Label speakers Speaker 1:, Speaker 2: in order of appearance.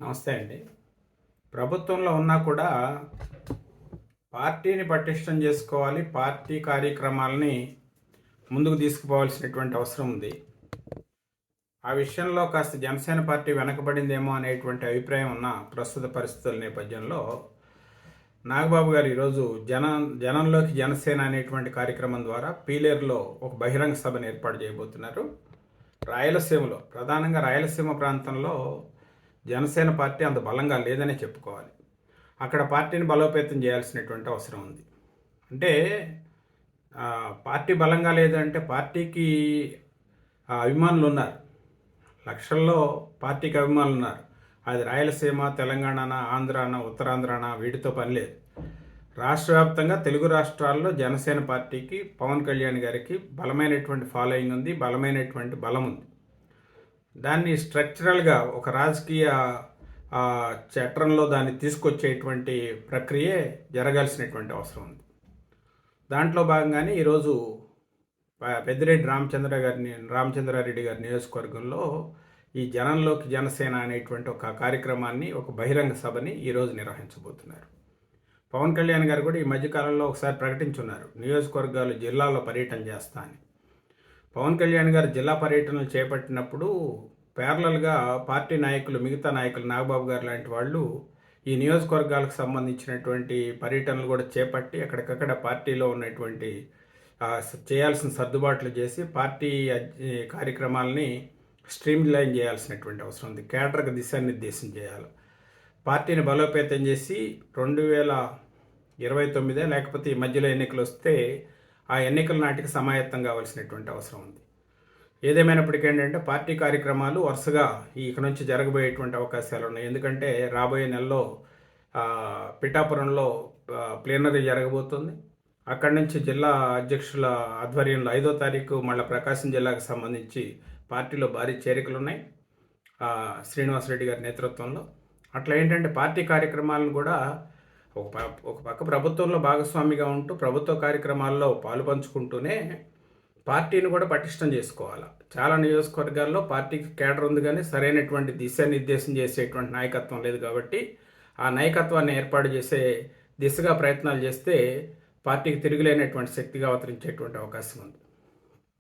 Speaker 1: నమస్తే అండి. ప్రభుత్వంలో ఉన్నా కూడా పార్టీని పటిష్టం చేసుకోవాలి పార్టీ కార్యక్రమాలని ముందుకు తీసుకుపోవాల్సినటువంటి అవసరం ఉంది. ఆ విషయంలో కాస్త జనసేన పార్టీ వెనకబడిందేమో అనేటువంటి అభిప్రాయం ఉన్న ప్రస్తుత పరిస్థితుల నేపథ్యంలో నాగబాబు గారు ఈరోజు జన జనంలోకి జనసేన అనేటువంటి కార్యక్రమం ద్వారా పీలేరులో ఒక బహిరంగ సభను ఏర్పాటు చేయబోతున్నారు. రాయలసీమలో ప్రధానంగా రాయలసీమ ప్రాంతంలో జనసేన పార్టీ అంత బలంగా లేదనే చెప్పుకోవాలి. అక్కడ పార్టీని బలోపేతం చేయాల్సినటువంటి అవసరం ఉంది. అంటే పార్టీ బలంగా లేదంటే పార్టీకి అభిమానులు ఉన్నారు లక్షల్లో పార్టీకి అభిమానులు ఉన్నారు అది రాయలసీమ తెలంగాణ ఆంధ్రాన ఉత్తరాంధ్రాన వీటితో పని లేదు. రాష్ట్ర వ్యాప్తంగా తెలుగు రాష్ట్రాల్లో జనసేన పార్టీకి పవన్ కళ్యాణ్ గారికి బలమైనటువంటి ఫాలోయింగ్ ఉంది బలమైనటువంటి బలం ఉంది. దాన్ని స్ట్రక్చరల్గా ఒక రాజకీయ చట్టంలో దాన్ని తీసుకొచ్చేటువంటి ప్రక్రియే జరగాల్సినటువంటి అవసరం ఉంది. దాంట్లో భాగంగానే ఈరోజు పెద్దిరెడ్డి రామచంద్ర గారిని రామచంద్రారెడ్డి గారి నియోజకవర్గంలో ఈ జనంలోకి జనసేన అనేటువంటి ఒక కార్యక్రమాన్ని ఒక బహిరంగ సభని ఈరోజు నిర్వహించబోతున్నారు. పవన్ కళ్యాణ్ గారు కూడా ఈ మధ్యకాలంలో ఒకసారి ప్రకటించున్నారు. నియోజకవర్గాలు జిల్లాలో పర్యటన చేస్తా అని. పవన్ కళ్యాణ్ గారు జిల్లా పర్యటనలు చేపట్టినప్పుడు ప్యారలల్గా పార్టీ నాయకులు మిగతా నాయకులు నాగబాబు గారు లాంటి వాళ్ళు ఈ నియోజకవర్గాలకు సంబంధించినటువంటి పర్యటనలు కూడా చేపట్టి అక్కడికక్కడ పార్టీలో ఉన్నటువంటి చేయాల్సిన సర్దుబాట్లు చేసి పార్టీ కార్యక్రమాలని స్ట్రీమ్ లైన్ చేయాల్సినటువంటి అవసరం ఉంది. కేడర్కి దిశానిర్దేశం చేయాలి. పార్టీని బలోపేతం చేసి రెండు వేల ఇరవై తొమ్మిదే లేకపోతే ఈ మధ్యలో ఎన్నికలు వస్తే ఆ ఎన్నికల నాటికి సమాయత్తం కావాల్సినటువంటి అవసరం ఉంది. ఏదేమైనప్పటికీ ఏంటంటే పార్టీ కార్యక్రమాలు వరుసగా ఈ ఇక నుంచి జరగబోయేటువంటి అవకాశాలు ఉన్నాయి. ఎందుకంటే రాబోయే నెలలో పిఠాపురంలో ఆ, ప్లీనరీ జరగబోతుంది. అక్కడి నుంచి జిల్లా అధ్యక్షుల ఆధ్వర్యంలో ఐదో తారీఖు మళ్ళీ ప్రకాశం జిల్లాకు సంబంధించి పార్టీలో భారీ చేరికలు ఉన్నాయి శ్రీనివాసరెడ్డి గారి నేతృత్వంలో. అట్లా ఏంటంటే పార్టీ కార్యక్రమాలను కూడా ఒక ప- ఒక పక్క ప్రభుత్వంలో భాగస్వామిగా ఉంటూ ప్రభుత్వ కార్యక్రమాల్లో పాలు పంచుకుంటూనే పార్టీని కూడా పటిష్టం చేసుకోవాలి? చాలా నియోజకవర్గాల్లో పార్టీకి కేడర్ ఉంది కానీ సరైనటువంటి దిశానిర్దేశం చేసేటువంటి నాయకత్వం లేదు కాబట్టి ఆ నాయకత్వాన్ని ఏర్పాటు చేసే దిశగా ప్రయత్నాలు చేస్తే పార్టీకి తిరుగులేనటువంటి శక్తిగా అవతరించేటువంటి అవకాశం ఉంది.